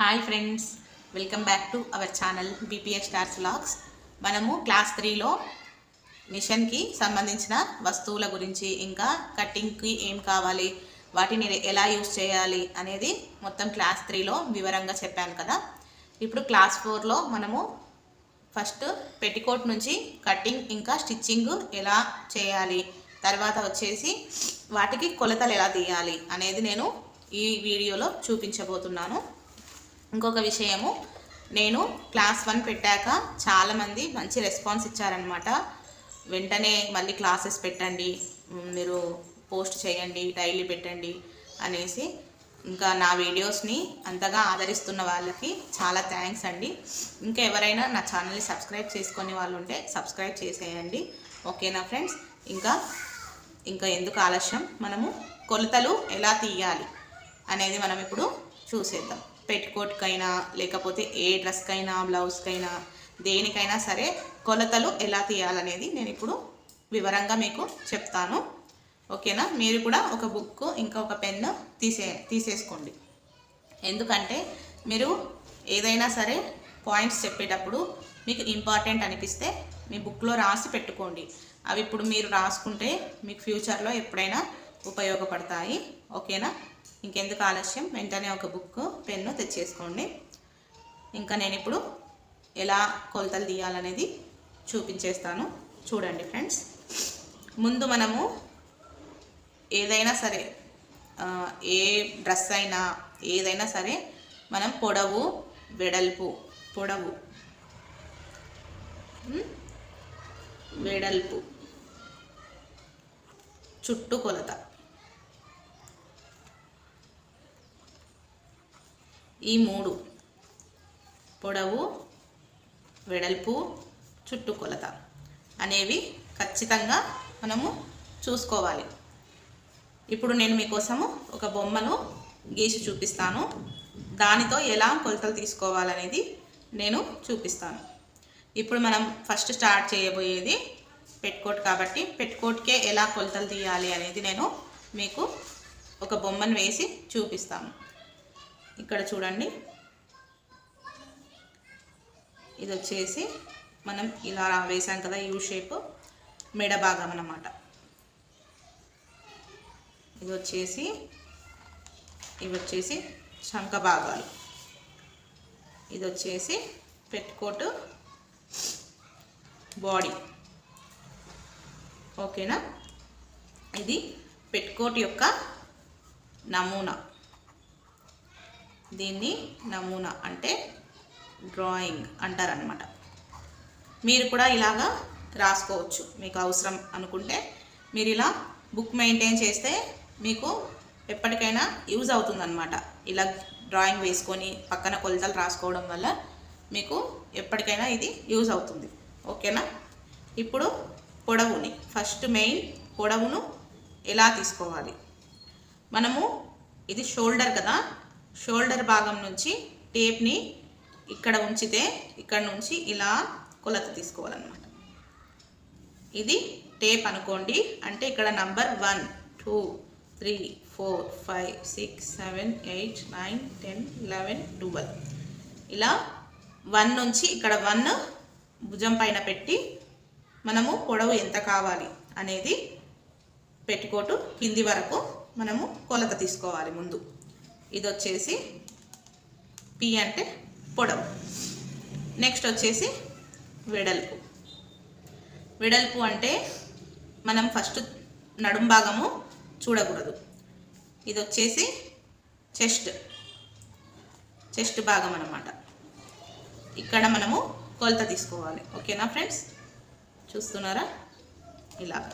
Hi friends welcome back to our channel BPS stars vlogs మనము class త్రీలో మిషన్కి సంబంధించిన వస్తువుల గురించి ఇంకా కట్టింగ్కి ఏం కావాలి వాటిని ఎలా యూస్ చేయాలి అనేది మొత్తం క్లాస్ త్రీలో వివరంగా చెప్పాను కదా. ఇప్పుడు క్లాస్ ఫోర్లో మనము ఫస్ట్ పెట్టికోట్ నుంచి కటింగ్ ఇంకా స్టిచ్చింగ్ ఎలా చేయాలి తర్వాత వచ్చేసి వాటికి కొలతలు ఎలా తీయాలి అనేది నేను ఈ వీడియోలో చూపించబోతున్నాను. ఇంకొక విషయము నేను క్లాస్ వన్ పెట్టాక చాలామంది మంచి రెస్పాన్స్ ఇచ్చారనమాట వెంటనే మళ్ళీ క్లాసెస్ పెట్టండి మీరు పోస్ట్ చేయండి డైలీ పెట్టండి అనేసి ఇంకా నా వీడియోస్ని అంతగా ఆదరిస్తున్న వాళ్ళకి చాలా థ్యాంక్స్ అండి. ఇంకా ఎవరైనా నా ఛానల్ని సబ్స్క్రైబ్ చేసుకునే వాళ్ళు ఉంటే సబ్స్క్రైబ్ చేసేయండి. ఓకేనా ఫ్రెండ్స్? ఇంకా ఇంకా ఎందుకు ఆలస్యం? మనము కొలతలు ఎలా తీయాలి అనేది మనం ఇప్పుడు చూసేద్దాం. పెట్టుకోట్కైనా లేకపోతే ఏ డ్రెస్కైనా బ్లౌజ్కైనా దేనికైనా సరే కొలతలు ఎలా తీయాలనేది నేను ఇప్పుడు వివరంగా మీకు చెప్తాను. ఓకేనా? మీరు కూడా ఒక బుక్ ఇంకా ఒక పెన్ తీసే తీసేసుకోండి. ఎందుకంటే మీరు ఏదైనా సరే పాయింట్స్ చెప్పేటప్పుడు మీకు ఇంపార్టెంట్ అనిపిస్తే మీ బుక్లో రాసి పెట్టుకోండి. అవి ఇప్పుడు మీరు రాసుకుంటే మీకు ఫ్యూచర్లో ఎప్పుడైనా ఉపయోగపడతాయి. ఓకేనా? ఇంకెందుకు ఆలస్యం? వెంటనే ఒక బుక్ పెన్ను తెచ్చేసుకోండి. ఇంకా నేను ఇప్పుడు ఎలా కొలతలు తీయాలనేది చూపించేస్తాను. చూడండి ఫ్రెండ్స్. ముందు మనము ఏదైనా సరే ఏ డ్రెస్ అయినా ఏదైనా సరే మనం పొడవు వెడల్పు పొడవు వెడల్పు వెడల్పు కొలత. ఈ మూడు. పొడవు వెడల్పు చుట్టుకొలత అనేవి ఖచ్చితంగా మనము చూసుకోవాలి. ఇప్పుడు నేను మీకోసము ఒక బొమ్మను గీసి చూపిస్తాను. దానితో ఎలా కొలతలు తీసుకోవాలనేది నేను చూపిస్తాను. ఇప్పుడు మనం ఫస్ట్ స్టార్ట్ చేయబోయేది పెట్టుకోట్ కాబట్టి పెట్టుకోట్కే ఎలా కొలతలు తీయాలి అనేది నేను మీకు ఒక బొమ్మను వేసి చూపిస్తాను. ఇక్కడ చూడండి. ఇది వచ్చేసి మనం ఇలా వేసాం కదా యూ షేప్ మెడ భాగం అన్నమాట. ఇది వచ్చేసి ఇవి వచ్చేసి శంఖ భాగాలు. ఇది వచ్చేసి పెట్టుకోటు బాడీ. ఓకేనా? ఇది పెట్టుకోట్ యొక్క నమూనా. దీన్ని నమూనా అంటే డ్రాయింగ్ అంటారనమాట మీరు కూడా ఇలాగా రాసుకోవచ్చు. మీకు అవసరం అనుకుంటే మీరు ఇలా బుక్ మెయింటైన్ చేస్తే మీకు ఎప్పటికైనా యూజ్ అవుతుందన్నమాట. ఇలా డ్రాయింగ్ వేసుకొని పక్కన కొలతలు రాసుకోవడం వల్ల మీకు ఎప్పటికైనా ఇది యూజ్ అవుతుంది. ఓకేనా? ఇప్పుడు పొడవుని ఫస్ట్ మెయిన్ పొడవును ఎలా తీసుకోవాలి? మనము ఇది షోల్డర్ కదా షోల్డర్ భాగం నుంచి టేప్ని ఇక్కడ ఉంచితే ఇక్కడ నుంచి ఇలా కొలత తీసుకోవాలన్నమాట. ఇది టేప్ అనుకోండి. అంటే ఇక్కడ number one two three four five six seven eight nine ten eleven twelve. ఇలా వన్ నుంచి ఇక్కడ వన్ భుజం పైన పెట్టి మనము పొడవు ఎంత కావాలి అనేది పెట్టుకోటు కింది వరకు మనము కొలత తీసుకోవాలి ముందు. ఇది వచ్చేసి పి అంటే పొడవు. నెక్స్ట్ వచ్చేసి వెడల్పు. వెడల్పు అంటే మనం ఫస్ట్ నడుం భాగము చూడకూడదు. ఇది వచ్చేసి చెస్ట్. చెస్ట్ భాగం అనమాట ఇక్కడ మనము కొలత తీసుకోవాలి. ఓకేనా ఫ్రెండ్స్? చూస్తున్నారా? ఇలా.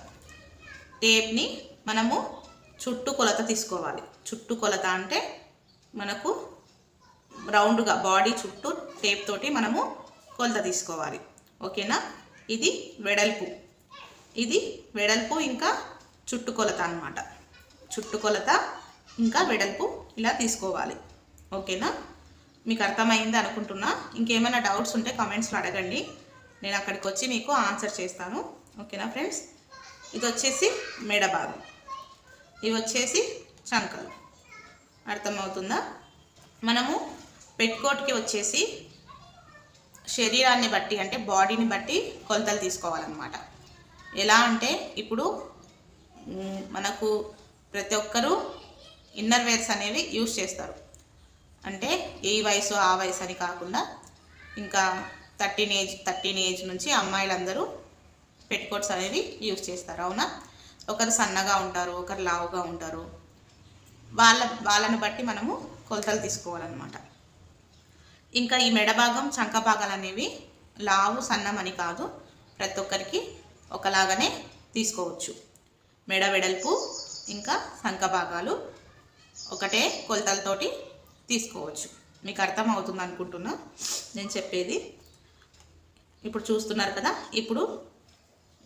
టేప్ని మనము చుట్టూ కొలత తీసుకోవాలి. చుట్టూ కొలత అంటే మనకు రౌండ్గా బాడీ చుట్టూ టేప్ తోటి మనము కొలత తీసుకోవాలి. ఓకేనా? ఇది వెడల్పు. ఇది వెడల్పు ఇంకా చుట్టుకొలత అనమాట చుట్టుకొలత ఇంకా వెడల్పు ఇలా తీసుకోవాలి. ఓకేనా? మీకు అర్థమైంది అనుకుంటున్నా. ఇంకేమైనా డౌట్స్ ఉంటే కామెంట్స్లో అడగండి. నేను అక్కడికి వచ్చి మీకు ఆన్సర్ చేస్తాను. ఓకేనా ఫ్రెండ్స్? ఇది వచ్చేసి మెడ భాగం. ఇవి వచ్చేసి చంకలు. అర్థమవుతుందా? మనము పెట్కోట్కి వచ్చేసి శరీరాన్ని బట్టి అంటే బాడీని బట్టి కొలతలు తీసుకోవాలన్నమాట. ఎలా అంటే ఇప్పుడు మనకు ప్రతి ఒక్కరూ ఇన్నర్ వేర్స్ అనేవి యూజ్ చేస్తారు. అంటే ఈ వయసు ఆ వయసు అని కాకుండా ఇంకా థర్టీన్ ఏజ్ థర్టీన్ ఏజ్ నుంచి అమ్మాయిలందరూ పెట్కోట్స్ అనేవి యూస్ చేస్తారు. అవునా? ఒకరు సన్నగా ఉంటారు ఒకరు లావుగా ఉంటారు. వాళ్ళ వాళ్ళని బట్టి మనము కొలతలు తీసుకోవాలన్నమాట. ఇంకా ఈ మెడ భాగం చంక భాగాలు అనేవి లావు సన్నం అని కాదు. ప్రతి ఒక్కరికి ఒకలాగానే తీసుకోవచ్చు. మెడ వెడల్పు ఇంకా సంక భాగాలు ఒకటే కొలతలతోటి తీసుకోవచ్చు. మీకు అర్థం అవుతుంది అనుకుంటున్నా నేను చెప్పేది. ఇప్పుడు చూస్తున్నారు కదా ఇప్పుడు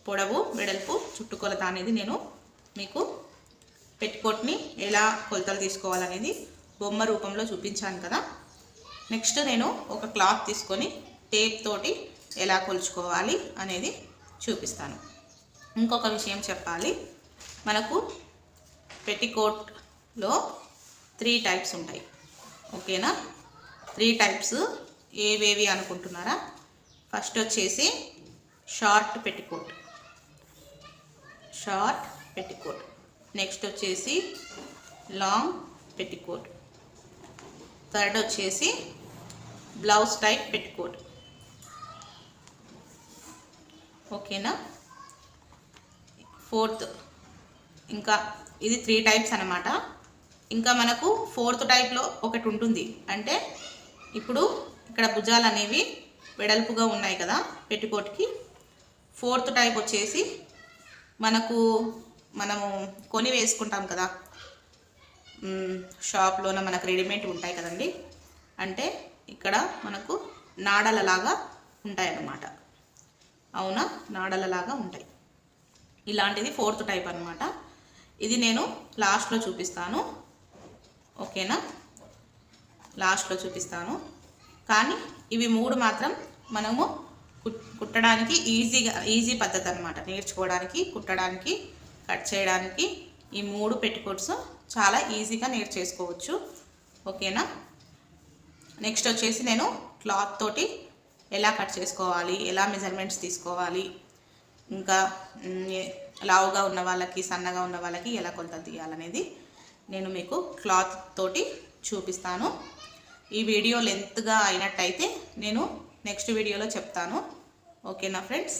పొడవు వెడల్పు చుట్టుకొలత అనేది నేను మీకు పెట్టుకోట్ని ఎలా కొలతలు తీసుకోవాలనేది బొమ్మ రూపంలో చూపించాను కదా. నెక్స్ట్ నేను ఒక క్లాత్ తీసుకొని టేప్ తోటి ఎలా కొలుచుకోవాలి అనేది చూపిస్తాను. ఇంకొక విషయం చెప్పాలి. మనకు పెట్టికోట్లో త్రీ టైప్స్ ఉంటాయి. ఓకేనా? త్రీ టైప్స్ ఏవేవి అనుకుంటున్నారా? ఫస్ట్ వచ్చేసి short petticoat short petticoat next వచ్చేసి లాంగ్ పెట్టికోట్ థర్డ్ వచ్చేసి బ్లౌజ్ టైప్ పెట్టుకోట్ ఓకేనా ఫోర్త్ ఇంకా ఇది త్రీ టైప్స్ అనమాట ఇంకా మనకు ఫోర్త్ టైప్లో ఒకటి ఉంటుంది. అంటే ఇప్పుడు ఇక్కడ భుజాలు అనేవి వెడల్పుగా ఉన్నాయి కదా పెట్టుకోటికి ఫోర్త్ టైప్ వచ్చేసి మనకు మనము కొని వేసుకుంటాం కదా. షాప్లోన మనకు రెడీమేడ్ ఉంటాయి కదండి. అంటే ఇక్కడ మనకు నాడలలాగా ఉంటాయన్నమాట. అవునా? నాడలలాగా ఉంటాయి. ఇలాంటిది ఫోర్త్ టైప్ అన్నమాట. ఇది నేను లాస్ట్లో చూపిస్తాను. ఓకేనా? లాస్ట్లో చూపిస్తాను. కానీ ఇవి మూడు మాత్రం మనము కుట్టడానికి ఈజీగా ఈజీ పద్ధతి అనమాట నేర్చుకోవడానికి కుట్టడానికి కట్ చేయడానికి ఈ మూడు పెట్టుకోట్స్ చాలా ఈజీగా నేర్చేసుకోవచ్చు ఓకేనా? నెక్స్ట్ వచ్చేసి నేను క్లాత్ తోటి ఎలా కట్ చేసుకోవాలి ఎలా మెజర్మెంట్స్ తీసుకోవాలి ఇంకా లావుగా ఉన్న వాళ్ళకి సన్నగా ఉన్న వాళ్ళకి ఎలా కొలత తీయాలనేది నేను మీకు క్లాత్ తోటి చూపిస్తాను. ఈ వీడియో లెంత్గా అయినట్టయితే నేను నెక్స్ట్ వీడియోలో చెప్తాను. ఓకేనా ఫ్రెండ్స్?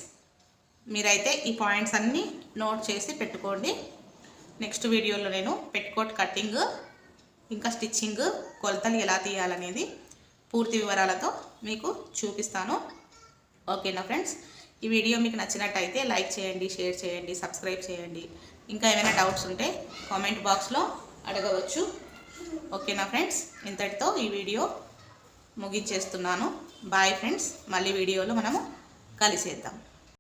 మీరైతే ఈ పాయింట్స్ అన్నీ నోట్ చేసి పెట్టుకోండి. నెక్స్ట్ వీడియోలో నేను పెట్టుకోట్ కటింగ్ ఇంకా స్టిచ్చింగ్ కొలతలు ఎలా తీయాలనేది పూర్తి వివరాలతో మీకు చూపిస్తాను. ఓకేనా ఫ్రెండ్స్? ఈ వీడియో మీకు నచ్చినట్టయితే లైక్ చేయండి షేర్ చేయండి సబ్స్క్రైబ్ చేయండి. ఇంకా ఏమైనా డౌట్స్ ఉంటే కామెంట్ బాక్స్లో అడగవచ్చు. ఓకేనా ఫ్రెండ్స్? ఇంతటితో ఈ వీడియో ముగించేస్తున్నాను. Bye friends. మళ్ళీ వీడియోలో మనము కలిసేద్దాం.